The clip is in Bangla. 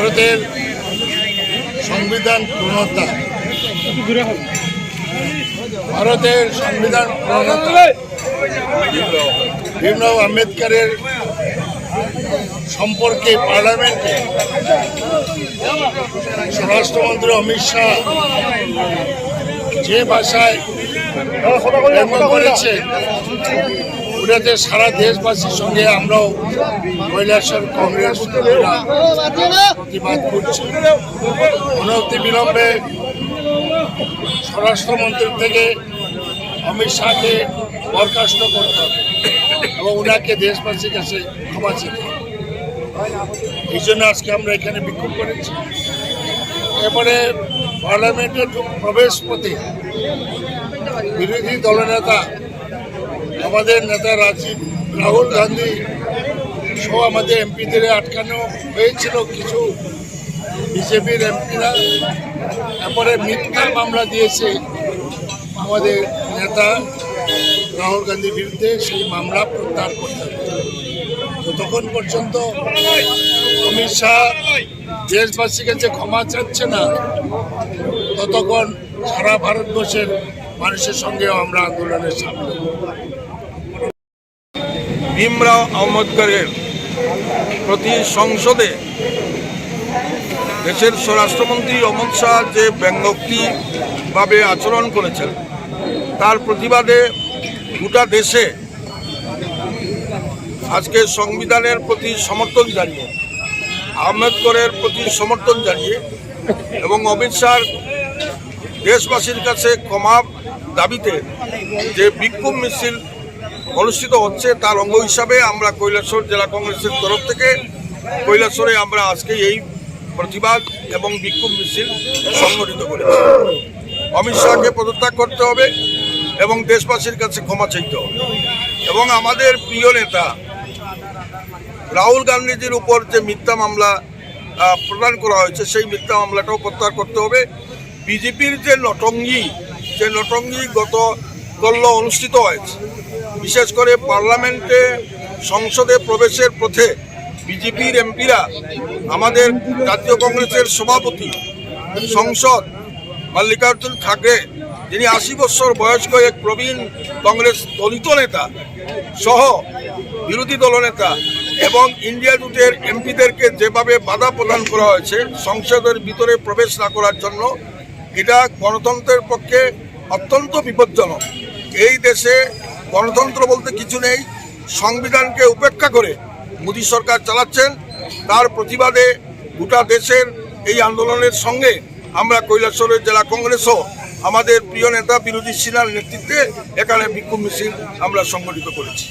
ভারতের সংবিধান প্রণেতা। ভারতের সংবিধান প্রণেতা। ভীমরাও আম্বেদকরের সম্পর্কে পার্লামেন্টে স্বরাষ্ট্রমন্ত্রী অমিত শাহ যে ভাষায় করেছে ওটাতে সারা দেশবাসীর সঙ্গে আমরাও কৈলাসর কংগ্রেস প্রতিবাদ করছি অনতি বিলম্বে স্বরাষ্ট্রমন্ত্রীর থেকে অমিত শাহকে বরখাস্ত করতে হবে এবং ওনাকে দেশবাসীর কাছে ক্ষমা চেতে। এই জন্য আজকে আমরা এখানে বিক্ষোভ করেছি এরপরে পার্লামেন্টের প্রবেশ পথে বিরোধী দলনেতা আমাদের নেতা রাজীব, রাহুল গান্ধী সহ আমাদের এমপিদের আটকানো হয়েছিল কিছু বিজেপির এমপিরা। তারপরে মিথ্যা মামলা দিয়েছে আমাদের নেতা রাহুল গান্ধীর বিরুদ্ধে, সেই মামলা প্রত্যাহার করতে হবে। যতক্ষণ পর্যন্ত অমিত শাহ দেশবাসীর কাছে ক্ষমা চাচ্ছে না, ততক্ষণ সারা ভারতবর্ষের মানুষের সঙ্গেও আমরা আন্দোলনের সামনে ভীমরাও আহমদকরের প্রতি সংসদে দেশের স্বরাষ্ট্রমন্ত্রী অমিত শাহ যে ব্যঙ্গোক্তিভাবে আচরণ করেছেন, তার প্রতিবাদে গোটা দেশে আজকে সংবিধানের প্রতি সমর্থন জানিয়ে আহমেদকরের প্রতি সমর্থন জানিয়ে এবং অমিত শাহর দেশবাসীর কাছে ক্ষমা দাবিতে যে বিক্ষোভ মিছিল অনুষ্ঠিত হচ্ছে, তার অঙ্গ হিসাবে আমরা কৈলাসর জেলা কংগ্রেসের তরফ থেকে, কৈলাসরে আমরা আজকে এই প্রতিবাদ এবং বিক্ষোভ মিছিল সংগঠিত করেছি। অমিত শাহকে পদত্যাগ করতে হবে এবং দেশবাসীর কাছে ক্ষমা চাইতে হবে। এবং আমাদের প্রিয় নেতা রাহুল গান্ধীজির উপর যে মিথ্যা মামলা প্রদান করা হয়েছে, সেই মিথ্যা মামলাটাও প্রত্যাহার করতে হবে। বিজেপির যে নটঙ্গি যে নটঙ্গি গত কল্য অনুষ্ঠিত হয়েছে বিশেষ করে পার্লামেন্টে সংসদে প্রবেশের পথে বিজেপির এমপিরা, আমাদের জাতীয় কংগ্রেসের সভাপতি, সংসদ মল্লিকার্জুন খাগড়ে, যিনি আশি বছর বয়স্ক এক প্রবীণ কংগ্রেস দলিত নেতা সহ বিরোধী দলনেতা এবং ইন্ডিয়া জুটের এমপিদেরকে যেভাবে বাধা প্রদান করা হয়েছে সংসদের ভিতরে প্রবেশ না করার জন্য, এটা গণতন্ত্রের পক্ষে অত্যন্ত বিপজ্জনক। এই দেশে গণতন্ত্র বলতে কিছু নেই। সংবিধানকে উপেক্ষা করে মোদী সরকার চালাচ্ছেন। তার প্রতিবাদে গোটা দেশের এই আন্দোলনের সঙ্গে আমরা কৈলাসরের জেলা কংগ্রেসও আমাদের প্রিয় নেতা বিরোধী সিনহার নেতৃত্বে এখানে বিক্ষোভ মিছিল আমরা সংগঠিত করেছি।